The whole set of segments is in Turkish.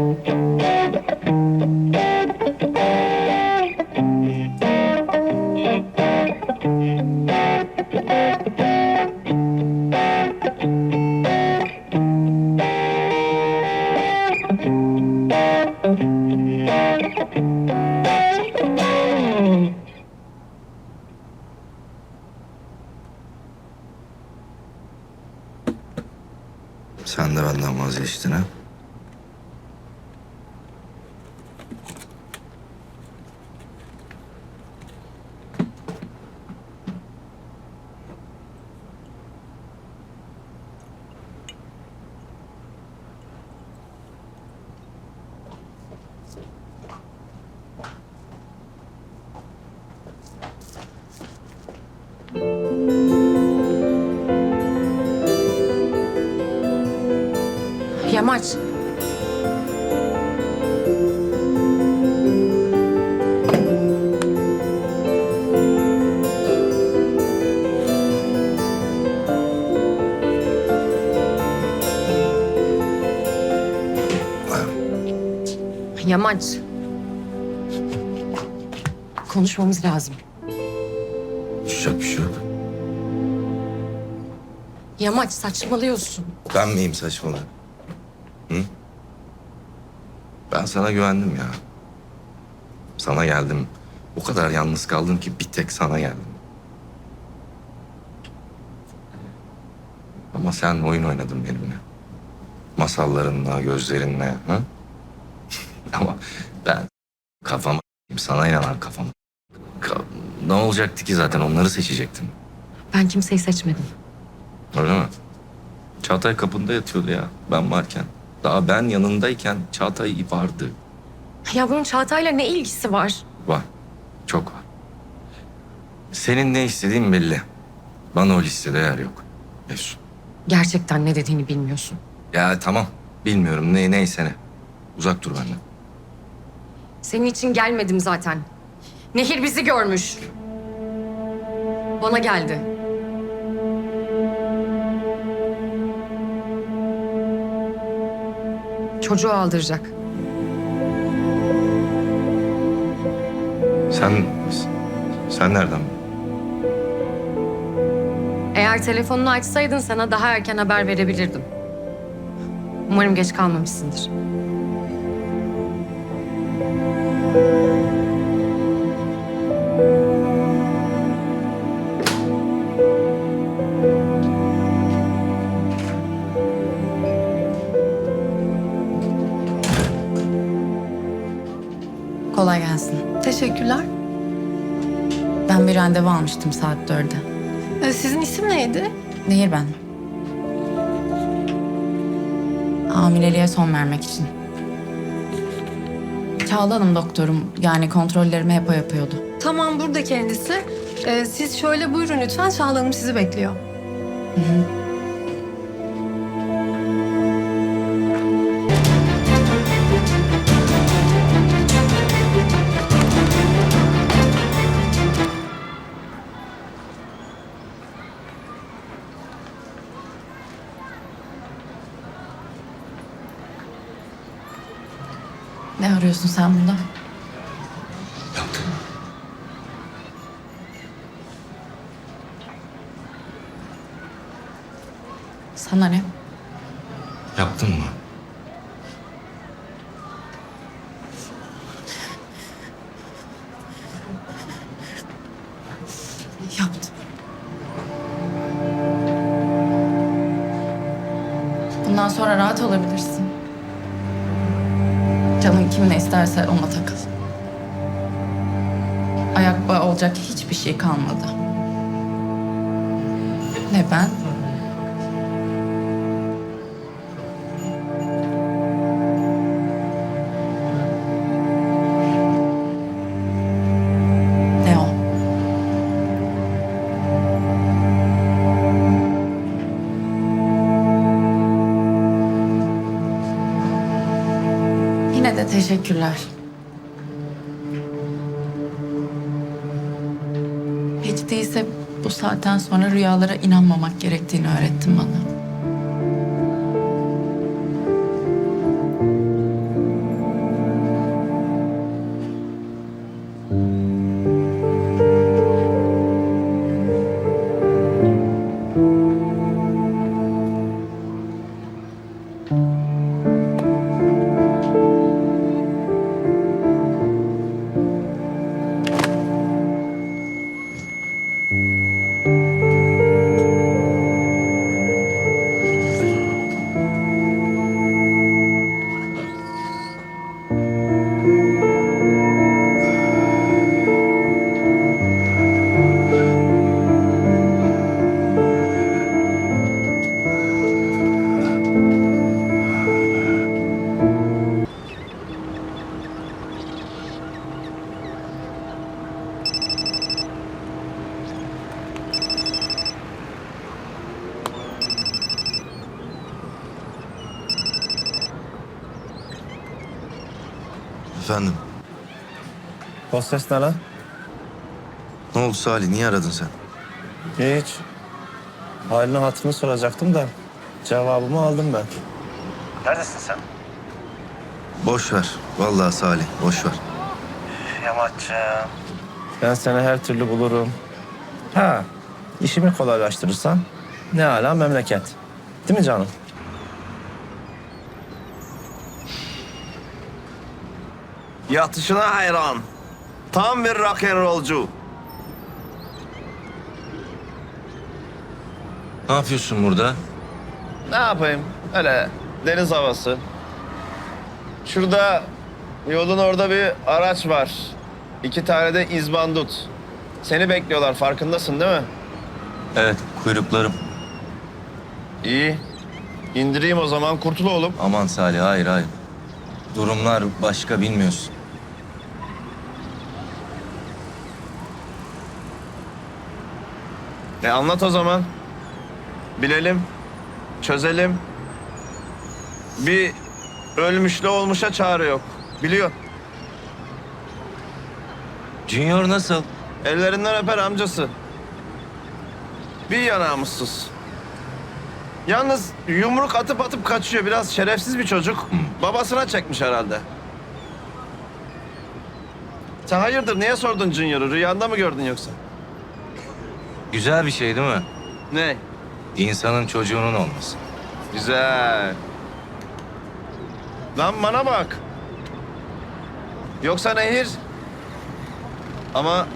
Mm-hmm. Yamaç. Yamaç. Konuşmamız lazım. Düşecek bir şey yok. Yamaç saçmalıyorsun. Ben miyim saçmalı? Hı? Ben sana güvendim ya. Sana geldim. O kadar yalnız kaldım ki bir tek sana geldim. Ama sen oyun oynadın benimle. Masallarınla, gözlerinle. Hı? Ama ben kafama sana inanan kafam. Ka- ne olacaktı ki zaten onları seçecektim. Ben kimseyi seçmedim. Öyle mi? Çağatay kapında yatıyordu ya ben varken. Daha ben yanındayken Çağatay vardı. Ya bunun Çağatay'la ne ilgisi var? Var. Çok var. Senin ne istediğin belli. Bana o listede yer yok. Efsun. Gerçekten ne dediğini bilmiyorsun. Ya tamam. Bilmiyorum ne neyse ne. Uzak dur benden. Senin için gelmedim zaten. Nehir bizi görmüş. Bana geldi. Çocuğu aldıracak. Sen sen nereden? Eğer telefonunu açsaydın sana daha erken haber verebilirdim. Umarım geç kalmamışsındır. Teşekkürler. Ben bir randevu almıştım saat dörde. Ee, sizin isim neydi? Nehir ben. Hamileliğe son vermek için. Çağla Hanım doktorum. Yani kontrollerimi hep o yapıyordu. Tamam burada kendisi. Ee, siz şöyle buyurun lütfen. Çağla Hanım sizi bekliyor. Ne sonra rahat olabilirsin. Canın kimle isterse onunla takıl. Ayak bağı olacak hiçbir şey kalmadı. Ne ben, teşekkürler. Hiç değilse bu saatten sonra rüyalara inanmamak gerektiğini öğrettin bana. O ses ne lan? Ne oldu Salih? Niye aradın sen? Hiç. Halini hatırını soracaktım da cevabımı aldım ben. Neredesin sen? Boş ver. Vallahi Salih boş ver. Yamaç'cığım. Ben seni her türlü bulurum. Ha, işimi kolaylaştırırsan ne ala memleket. Değil mi canım? Yatışına hayran. Tam bir rock'n'rollcu. Ne yapıyorsun burada? Ne yapayım? Öyle deniz havası. Şurada yolun orada bir araç var. İki tane de izbandut. Seni bekliyorlar farkındasın değil mi? Evet kuyruklarım. İyi. İndireyim o zaman kurtul oğlum. Aman Salih hayır hayır. Durumlar başka bilmiyorsun. E anlat o zaman. Bilelim. Çözelim. Bir ölmüşle olmuşa çare yok. Biliyor. Junior nasıl? Ellerinden öper amcası. Bir yanağımızsız. Yalnız yumruk atıp atıp kaçıyor. Biraz şerefsiz bir çocuk. Babasına çekmiş herhalde. Sen hayırdır niye sordun Junior'u? Rüyanda mı gördün yoksa? Güzel bir şey değil mi? Ne? İnsanın çocuğunun olması. Güzel. Lan bana bak. Yoksa Nehir. Ama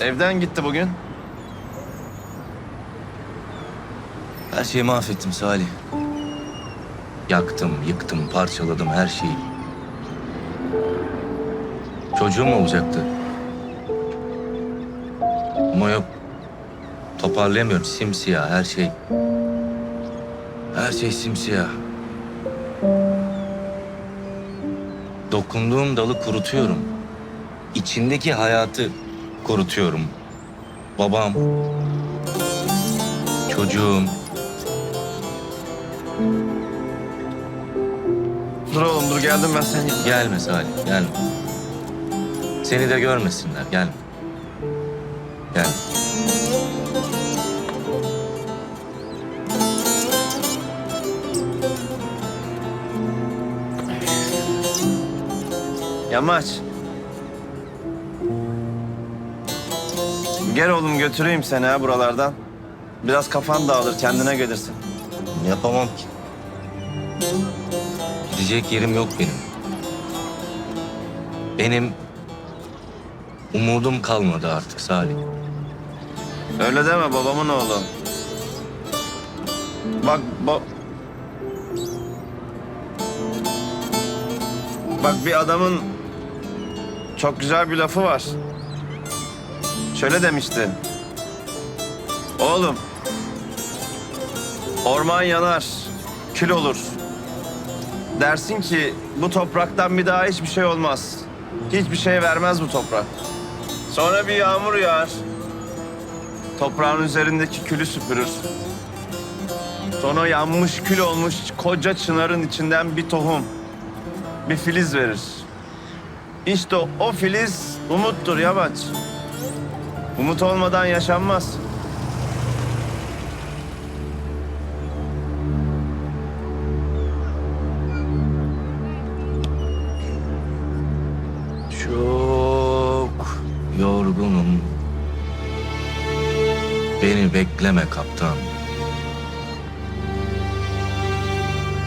evden gitti bugün. Her şeyi mahvettim Salih. Yaktım, yıktım, parçaladım her şeyi. Çocuğum olacaktı. Ama yok. Toparlayamıyorum. Simsiyah her şey. Her şey simsiyah. Dokunduğum dalı kurutuyorum. İçindeki hayatı kurutuyorum. Babam, çocuğum, Dur oğlum dur geldim ben sen git. Gelme Salih, gelme. Seni de görmesinler, gelme. Yamaç. Gel oğlum götüreyim seni ha buralardan. Biraz kafan dağılır kendine gelirsin. Yapamam ki. Gidecek yerim yok benim. Benim umudum kalmadı artık Salih. Öyle deme babamın oğlu. Bak ba... Bak bir adamın çok güzel bir lafı var. Şöyle demişti. Oğlum. Orman yanar, kül olur. Dersin ki bu topraktan bir daha hiçbir şey olmaz. Hiçbir şey vermez bu toprak. Sonra bir yağmur yağar. Toprağın üzerindeki külü süpürür. Sonra yanmış kül olmuş koca çınarın içinden bir tohum, bir filiz verir. İşte o filiz umuttur Yamaç. Umut olmadan yaşanmaz. Çok yorgunum. Beni bekleme kaptan.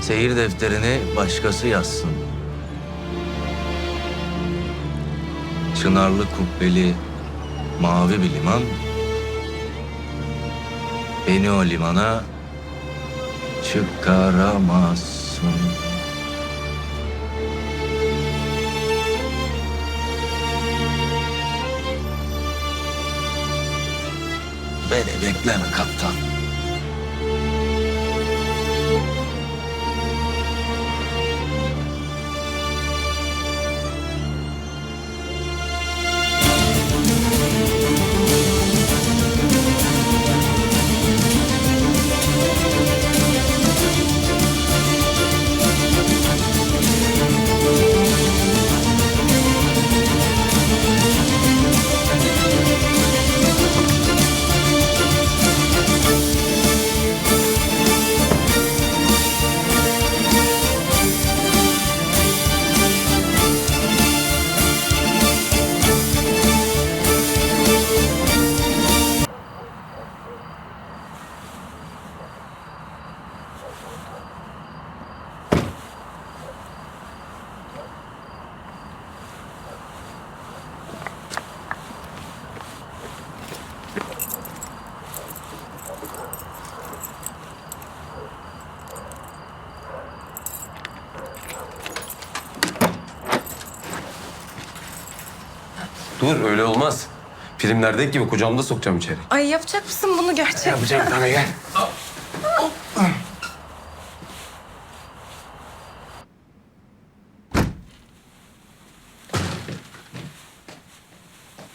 Seyir defterini başkası yazsın. Çınarlı kubbeli mavi bir liman. Beni o limana çıkaramazsın. Beni bekleme kaptan. Dur öyle olmaz. Filmlerdeki gibi kucağımda sokacağım içeri. Ay yapacak mısın bunu gerçek? Yapacağım tane gel.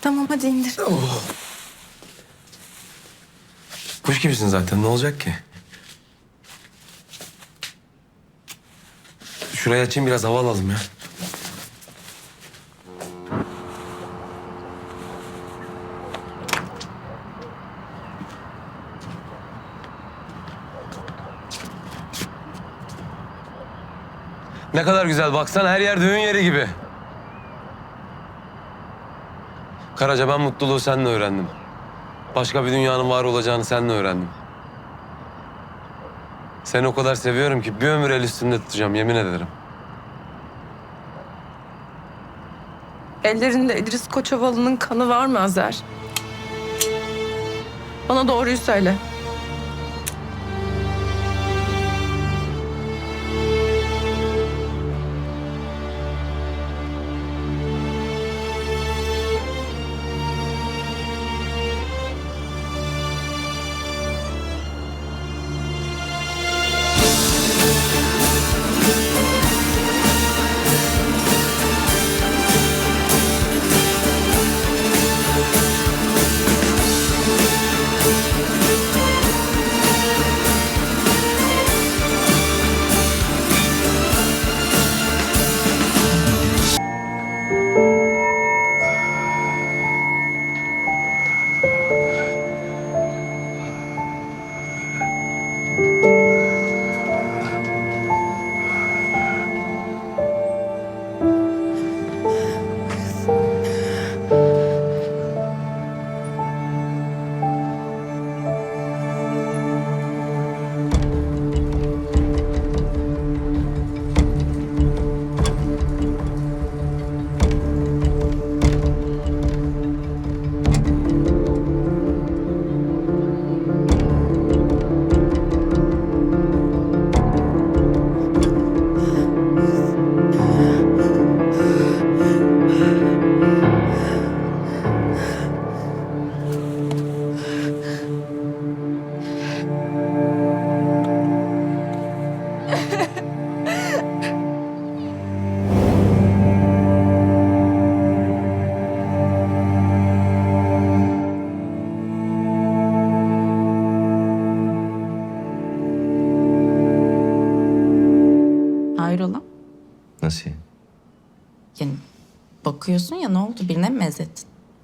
Tamam hadi indir. Kuş gibisin zaten ne olacak ki? Şurayı açayım biraz hava alalım ya. Güzel baksana her yer düğün yeri gibi. Karaca ben mutluluğu seninle öğrendim. Başka bir dünyanın var olacağını seninle öğrendim. Seni o kadar seviyorum ki bir ömür el üstünde tutacağım yemin ederim. Ellerinde İdris Koçovalı'nın kanı var mı Azer? Bana doğruyu söyle.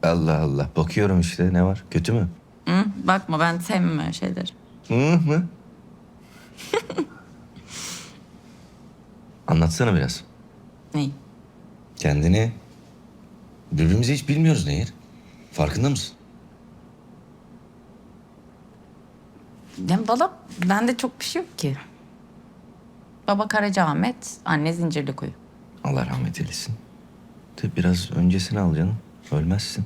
Allah Allah. Bakıyorum işte ne var? Kötü mü? Hı, bakma ben sevmem öyle şeyleri. Hı mı? Anlatsana biraz. Neyi? Kendini birbirimizi hiç bilmiyoruz Nehir. Farkında mısın? Yani valla bende çok bir şey yok ki. Baba Karacaahmet, anne Zincirlikuyu. Allah rahmet eylesin. De biraz öncesini al canım. Ölmezsin.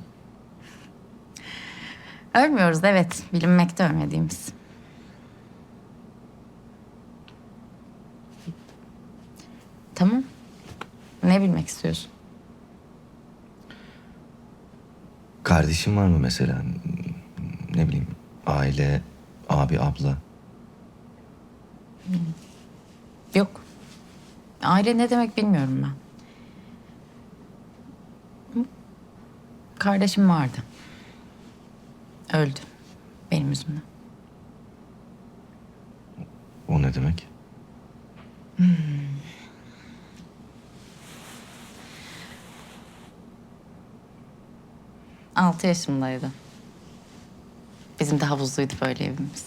Ölmüyoruz evet. Bilinmekte ölmediğimiz. Tamam. Ne bilmek istiyorsun? Kardeşin var mı mesela? Ne bileyim aile, abi, abla. Yok. Aile ne demek bilmiyorum ben. Kardeşim vardı. Öldü. Benim yüzümden. O ne demek? Altı yaşındaydı. Bizim de havuzluydu böyle evimiz.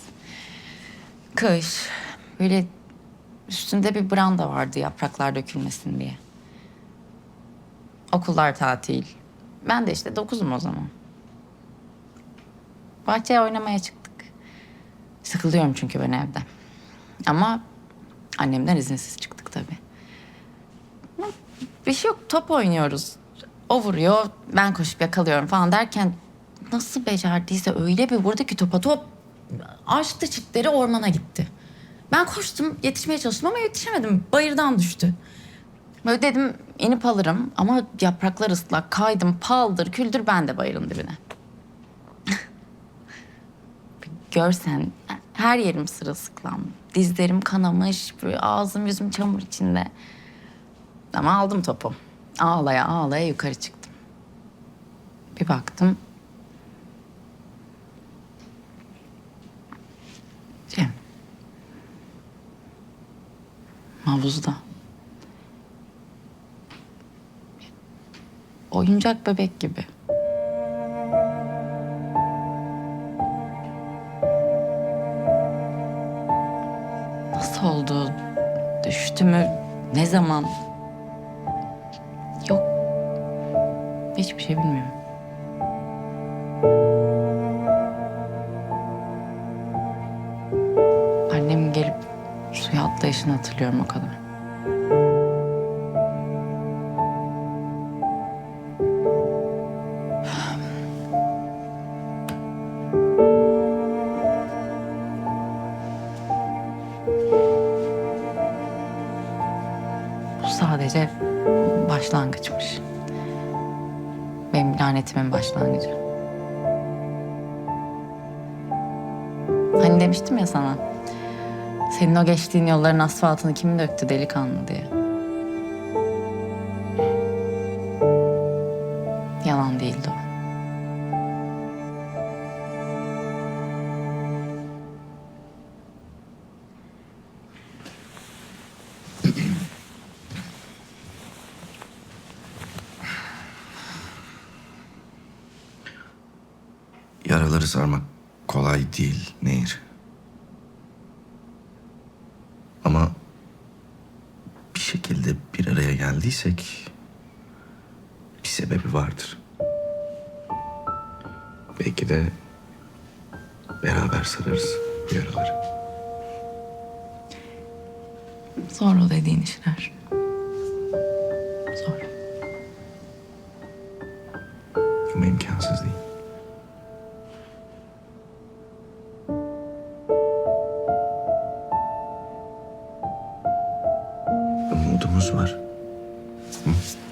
Kış. Böyle üstünde bir branda vardı yapraklar dökülmesin diye. Okullar tatil. Ben de işte dokuzum o zaman. Bahçeye oynamaya çıktık. Sıkılıyorum çünkü ben evde. Ama annemden izinsiz çıktık tabii. Bir şey yok top oynuyoruz. O vuruyor ben koşup yakalıyorum falan derken nasıl becerdiyse öyle bir vurdu ki topa top açtı çitleri ormana gitti. Ben koştum yetişmeye çalıştım ama yetişemedim. Bayırdan düştü. Böyle dedim inip alırım ama yapraklar ıslak kaydım paldır küldür ben de bayırın dibine. Bir Görsen her yerim sırılsıklam. Dizlerim kanamış, ağzım yüzüm çamur içinde. Ama aldım topu. Ağlaya ağlaya yukarı çıktım. Bir baktım. Cem. Havuzda. Oyuncak bebek gibi. Düştü? Ne zaman? Yok. Hiçbir şey bilmiyorum. Annemin gelip suya atlayışını hatırlıyorum o kadar. Geçtiğin yolların asfaltını kim döktü delikanlı diye. Yalan değildi o. Yaraları sarmak kolay değil Nehir. Ama bir şekilde bir araya geldiysek bir sebebi vardır. Belki de beraber sararız bu yaraları. Zor o dediğin işler. Zor. Ama imkansız değil. Umudumuz var. Hı?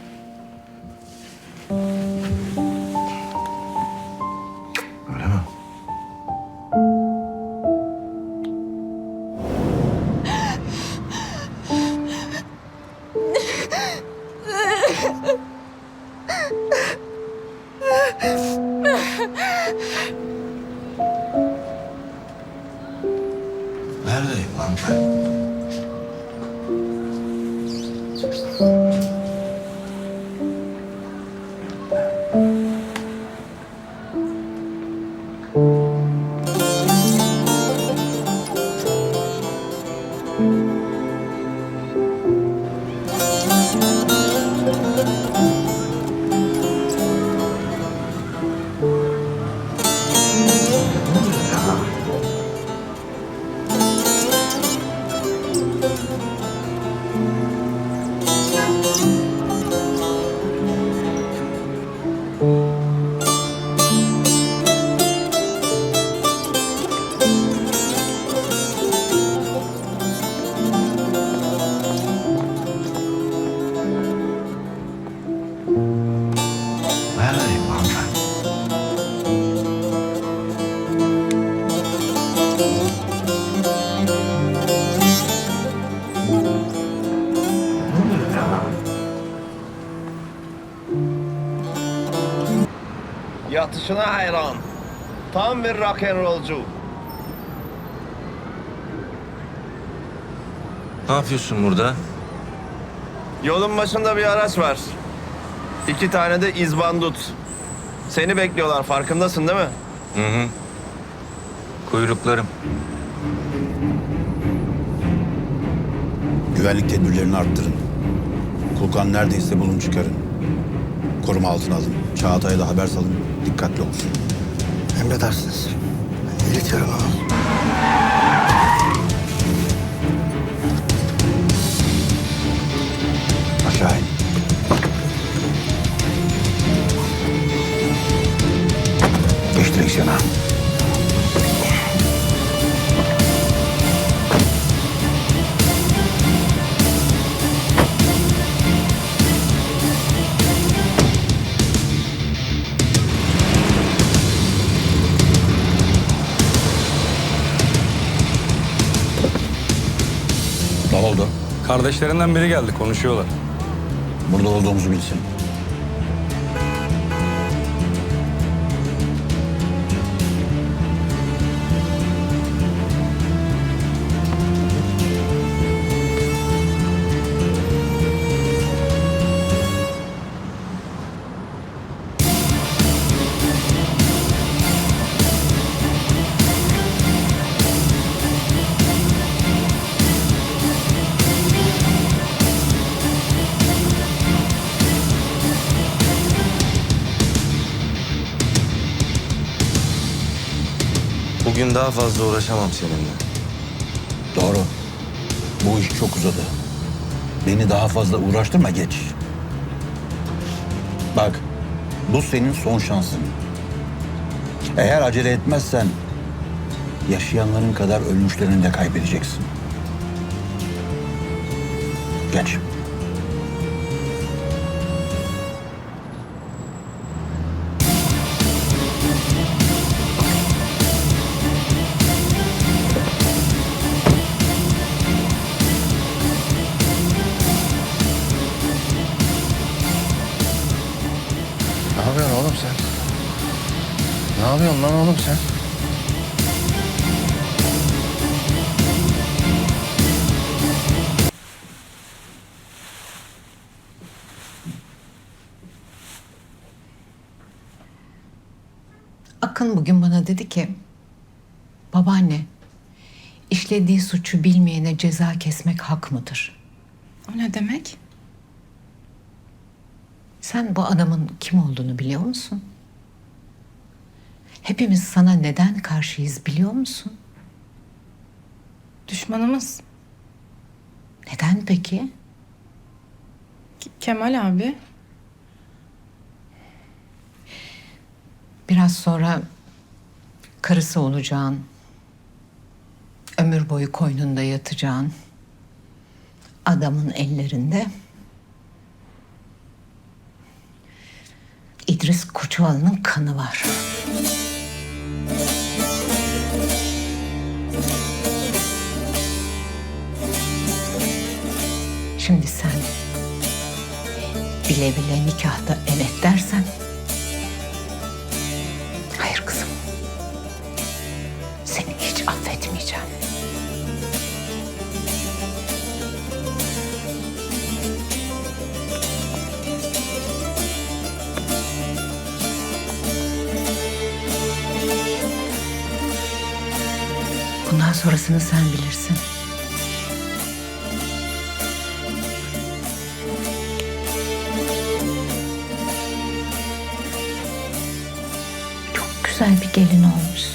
Yatışına hayran. Tam bir rock and rollcu. Ne yapıyorsun burada? Yolun başında bir araç var. İki tane de izbandut. Seni bekliyorlar farkındasın değil mi? Hı hı. Kuyruklarım. Güvenlik tedbirlerini arttırın. Kulkan neredeyse bulun çıkarın. Koruma altına alın. Çağatay'a da haber salın. Dikkatli olsun. Emredersiniz. İletiyorum ama. Aşağı in. Geç direksiyona. Kardeşlerinden biri geldi konuşuyorlar. Burada olduğumuzu bilsin. Daha fazla uğraşamam seninle. Doğru. Bu iş çok uzadı. Beni daha fazla uğraştırma geç. Bak, bu senin son şansın. Eğer acele etmezsen yaşayanların kadar ölmüşlerini de kaybedeceksin. Geç. Oğlum sen? Ne yapıyorsun lan oğlum sen? Akın bugün bana dedi ki, babaanne, işlediği suçu bilmeyene ceza kesmek hak mıdır? O ne demek? Sen bu adamın kim olduğunu biliyor musun? Hepimiz sana neden karşıyız biliyor musun? Düşmanımız. Neden peki? K- Kemal abi. Biraz sonra karısı olacağın, ömür boyu koynunda yatacağın adamın ellerinde İdris Koçovalı'nın kanı var. Şimdi sen bile bile nikahta evet dersen Bundan sonrasını sen bilirsin. Çok güzel bir gelin olmuşsun.